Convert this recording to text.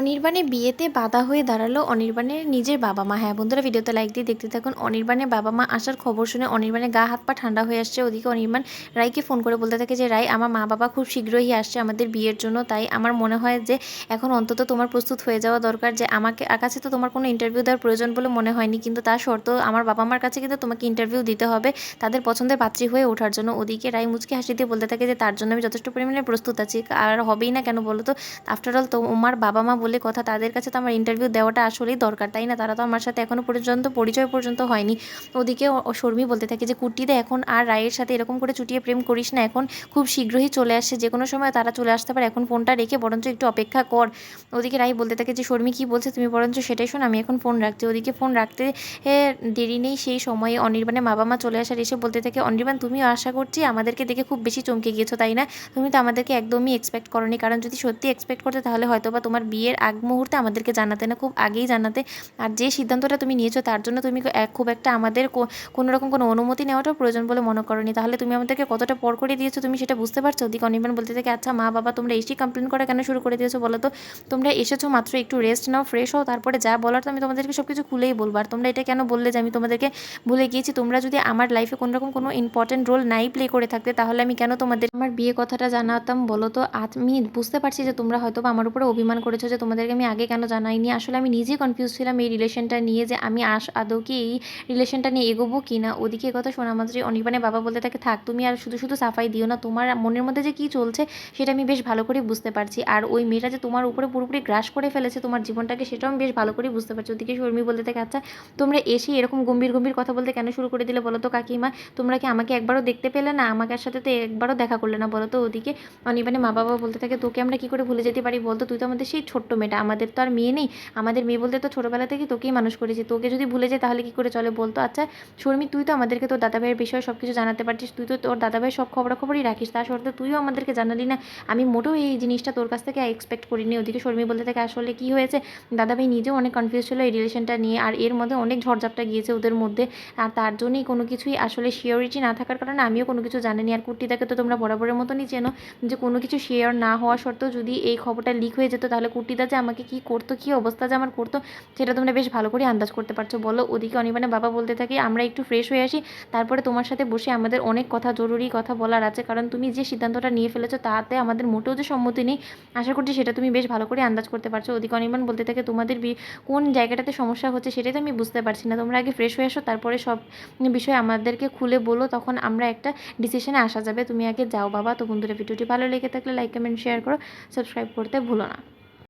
অনির্বাণে বিয়েতে বাধা হয়ে দাঁড়াল অনির্বাণের নিজের বাবা মা। হ্যাঁ বন্ধুরা, ভিডিওতে লাইক দিয়ে দেখতে থাকুন। অনির্বাণের বাবা মা আসার খবর শুনে অনির্বাণের গা, হাত পা ঠান্ডা হয়ে আসছে। ওদিকে অনির্বাণ রায়কে ফোন করে বলতে থাকে যে, রায়, আমার মা বাবা খুব শীঘ্রই আসছে আমাদের বিয়ের জন্য। তাই আমার মনে হয় যে, এখন অন্তত তোমার প্রস্তুত হয়ে যাওয়া দরকার যে, আমাকে কাছে তো তোমার কোনো ইন্টারভিউ দেওয়ার প্রয়োজন বলে মনে হয়নি। কিন্তু তার শর্ত আমার বাবা মার কাছে কিন্তু তোমাকে ইন্টারভিউ দিতে হবে তাদের পছন্দের পাত্রী হয়ে ওঠার জন্য। ওদিকে রায় মুচকে হাসি দিয়ে বলতে থাকে যে, তার জন্য আমি যথেষ্ট পরিমাণে প্রস্তুত আছি। আর হবেই না কেন বলো তো? আফটার অল তোমার বাবা মা কথা, তাদের কাছে তো আমার ইন্টারভিউ দেওয়াটা আসলেই দরকার, তাই না? তারা তো আমার সাথে এখনও পর্যন্ত পরিচয় পর্যন্ত হয়নি। ওদিকে শর্মী বলতে থাকে যে কুর্তিতে এখন আর রায়ের সাথে এরকম করে চুটিয়ে প্রেম করিস না, এখন খুব শীঘ্রই চলে আসছে, যে কোনো সময় তারা চলে আসতে পারে, এখন ফোনটা রেখে বরঞ্চ একটু অপেক্ষা কর। ওদিকে রায় বলতে থাকে যে, শর্মী কী বলছে, তুমি বরঞ্চ সেটাই শোন, আমি এখন ফোন রাখছি। ওদিকে ফোন রাখতে দেরি নেই, সেই সময়ে অনির্বাণের বাবা মা চলে আসার এসে বলতে থাকে, অনির্বাণ, তুমিও আশা করছি আমাদেরকে দেখে খুব বেশি চমকে গিয়েছো, তাই না? তুমি তো আমাদেরকে একদমই এক্সপেক্ট করনি, কারণ যদি সত্যি এক্সপেক্ট করতে, তাহলে হয়তো বা তোমার বিয়ের আগ মুহূর্তে আমাদেরকে জানাতে না, খুব আগেই জানাতে। আর যে সিদ্ধান্তটা তুমি নিয়েছো, তার জন্য তুমি খুব একটা আমাদের কোনো রকম কোনো অনুমতি নেওয়াটাও প্রয়োজন বলে মনে করনি। তাহলে তুমি আমাদেরকে কতটা পর করে দিয়েছ তুমি সেটা বুঝতে পারছ? ওদিকে অনির্বাণ বলতে থাকে আচ্ছা মা, বাবা, তোমরা এসেই কমপ্লেন করা কেন শুরু করে দিয়েছ বলো তো? তোমরা এসেছ মাত্র একটু রেস্ট নাও ফ্রেশ হও, তারপরে যা বলার তো আমি তোমাদেরকে সব কিছু খুলেই বলব। আর তোমরা এটা কেন বললে যে আমি তোমাদেরকে ভুলে গিয়েছি? তোমরা যদি আমার লাইফে কোনোরকম কোনো ইম্পর্টেন্ট রোল নাই প্লে করে থাকতে, তাহলে আমি কেন তোমাদের, আমার বিয়ে কথাটা জানাতাম বলো তো? আমি বুঝতে পারছি যে তোমরা হয়তো আমার উপরে অভিমান করেছ যে তোমাদেরকে আমি আগে কেন জানাইনি? আসলে আমি নিজেই কনফিউজ ছিলাম এই রিলেশনটা নিয়ে যে আমি আস, আদৌ কি এই রিলেশনটা নিয়ে এগোবো কি না? ওদিকে কথা শোনা মাত্রই অনির্বাণের বাবা বলতে থাকে, থাক, তুমি আর শুধু শুধু সাফাই দিও না। তোমার মনের মধ্যে যে কী চলছে, সেটা আমি বেশ ভালো করে বুঝতে পারছি। আর ওই মেয়েটা যে তোমার উপরে পুরোপুরি গ্রাস করে ফেলেছে তোমার জীবনটাকে, সেটাও আমি বেশ ভালো করে বুঝতে পারছি। ওদিকে শর্মী বলতে থাকে আচ্ছা তোমরা এসে এরকম গম্ভীর গম্ভীর কথা বলতে কেন শুরু করে দিলে বলো তো কাকিমা? তোমরা কি আমাকে একবারও দেখতে পেলে না? আমাকে সাথে তো একবারও দেখা করলে না বলো তো ওদিকে অনির্বাণের মা বাবা বলতে থাকে, তোকে আমরা কি করে ভুলে যেতে পারি বলতো? তুই তো আমাদের সেই ছোট্ট মেয়েটা আমাদের তো আর মেয়ে নেই। আমাদের মেয়ে বলতে তো ছোটোবেলা থেকে তোকেই মানুষ করেছি। তোকে যদি ভুলে যায় তাহলে কি করে চলে বলতো? আচ্ছা শর্মি, তুই তো আমাদেরকে তোর দাদা ভাইয়ের বিষয়ে সব কিছু জানাতে পারছিস, তুই তো তোর দাদাভাইয়ের সব খবরাখবরই রাখিস। তা সত্ত্বেও তুইও আমাদেরকে জানালি না? আমি মোটেও এই জিনিসটা তোর কাছ থেকে এক্সপেক্ট করিনি। ওদিকে শর্মি বলতে থাকে, আসলে কি হয়েছে? দাদা ভাই নিজেও অনেক কনফিউজ ছিল এই রিলেশনটা নিয়ে, আর এর মধ্যে অনেক ঝড়ঝাপটা গিয়েছে ওদের মধ্যে। আর তার জন্যই কোনো কিছুই আসলে শিওরিটি না থাকার কারণে আমিও কোনো কিছু জানিনি। আর কুর্তিটাকে তো তোমরা বরাবরের মতনই চেনো যে কোনো কিছু শেয়ার না হওয়া সত্ত্বেও যদি এই খবরটা লিক হয়ে যেত তাহলে কুর্তিটা যে আমাকে কি করতো, কি অবস্থা যে আমার করতো, সেটা তোমরা বেশ ভালো করে আন্দাজ করতে পারছ। বলো, ওদিকে অনির্বাণের বাবা বলতে থাকি, আমরা একটু ফ্রেশ হয়ে আসি, তারপরে তোমার সাথে বসে আমাদের অনেক কথা, জরুরি কথা বলার আছে। কারণ তুমি যে সিদ্ধান্তটা নিয়ে ফেলেছো, তাতে আমাদের মোটেও যে সম্মতি নেই, আশা করছি সেটা তুমি বেশ ভালো করে আন্দাজ করতে পারছ। ওদিকে অনির্বাণ বলতে থাকে, তোমাদের কোন জায়গাটাতে সমস্যা হচ্ছে সেটাই তো আমি বুঝতে পারছি না। তোমরা আগে ফ্রেশ হয়ে আসো, তারপরে সব বিষয়ে আমাদেরকে খুলে বলো, তখন আমরা একটা ডিসিশনে আসা যাবে। তুমি আগে যাও বাবা। তো বন্ধুরা, ভিডিওটি ভালো লেগে থাকলে লাইক কমেন্ট শেয়ার করো। সাবস্ক্রাইব করতে ভুলো না।